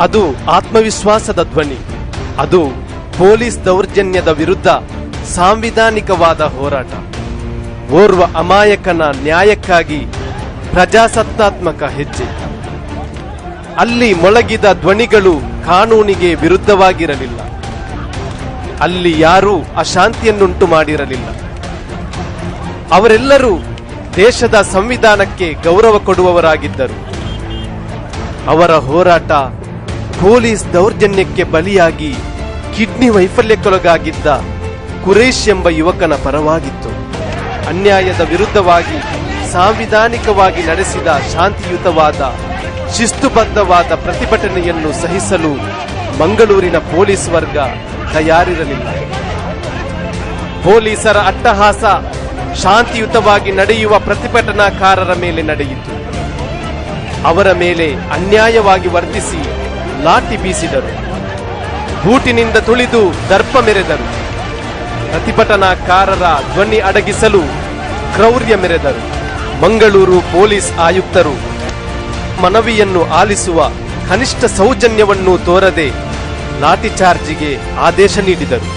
ಅದು ಆತ್ಮವಿಶ್ವಾಸದ ಧ್ವನಿ. ಅದು ಪೊಲೀಸ್ ದೌರ್ಜನ್ಯದ ವಿರುದ್ಧ ಸಾಂವಿಧಾನಿಕವಾದ ಹೋರಾಟ. ಓರ್ವ ಅಮಾಯಕನ ನ್ಯಾಯಕ್ಕಾಗಿ ಪ್ರಜಾಸತ್ತಾತ್ಮಕ ಹೆಜ್ಜೆ. ಅಲ್ಲಿ ಮೊಳಗಿದ ಧ್ವನಿಗಳು ಕಾನೂನಿಗೆ ವಿರುದ್ಧವಾಗಿರಲಿಲ್ಲ. ಅಲ್ಲಿ ಯಾರೂ ಅಶಾಂತಿಯನ್ನುಂಟು ಮಾಡಿರಲಿಲ್ಲ. ಅವರೆಲ್ಲರೂ ದೇಶದ ಸಂವಿಧಾನಕ್ಕೆ ಗೌರವ ಕೊಡುವವರಾಗಿದ್ದರು. ಅವರ ಹೋರಾಟ ಪೊಲೀಸ್ ದೌರ್ಜನ್ಯಕ್ಕೆ ಬಲಿಯಾಗಿ ಕಿಡ್ನಿ ವೈಫಲ್ಯಕ್ಕೊಳಗಾಗಿದ್ದ ಕುರೇಶ್ ಎಂಬ ಯುವಕನ ಪರವಾಗಿತ್ತು. ಅನ್ಯಾಯದ ವಿರುದ್ಧವಾಗಿ ಸಾಂವಿಧಾನಿಕವಾಗಿ ನಡೆಸಿದ ಶಾಂತಿಯುತವಾದ, ಶಿಸ್ತುಬದ್ಧವಾದ ಪ್ರತಿಭಟನೆಯನ್ನು ಸಹಿಸಲು ಮಂಗಳೂರಿನ ಪೊಲೀಸ್ ವರ್ಗ ತಯಾರಿರಲಿಲ್ಲ. ಪೊಲೀಸರ ಅಟ್ಟಹಾಸ ಶಾಂತಿಯುತವಾಗಿ ನಡೆಯುವ ಪ್ರತಿಭಟನಾಕಾರರ ಮೇಲೆ ನಡೆಯಿತು. ಅವರ ಮೇಲೆ ಅನ್ಯಾಯವಾಗಿ ವರ್ತಿಸಿ ಲಾಠಿ ಬೀಸಿದರು. ಬೂಟಿನಿಂದ ತುಳಿದು ದರ್ಪ ಮೆರೆದರು ಪ್ರತಿಭಟನಾಕಾರರ ಧ್ವನಿ ಅಡಗಿಸಲು ಕ್ರೌರ್ಯ ಮೆರೆದರು. ಮಂಗಳೂರು ಪೊಲೀಸ್ ಆಯುಕ್ತರು ಮನವಿಯನ್ನು ಆಲಿಸುವ ಕನಿಷ್ಠ ಸೌಜನ್ಯವನ್ನು ತೋರದೆ ಲಾಠಿ ಚಾರ್ಜಿಗೆ ಆದೇಶ ನೀಡಿದರು.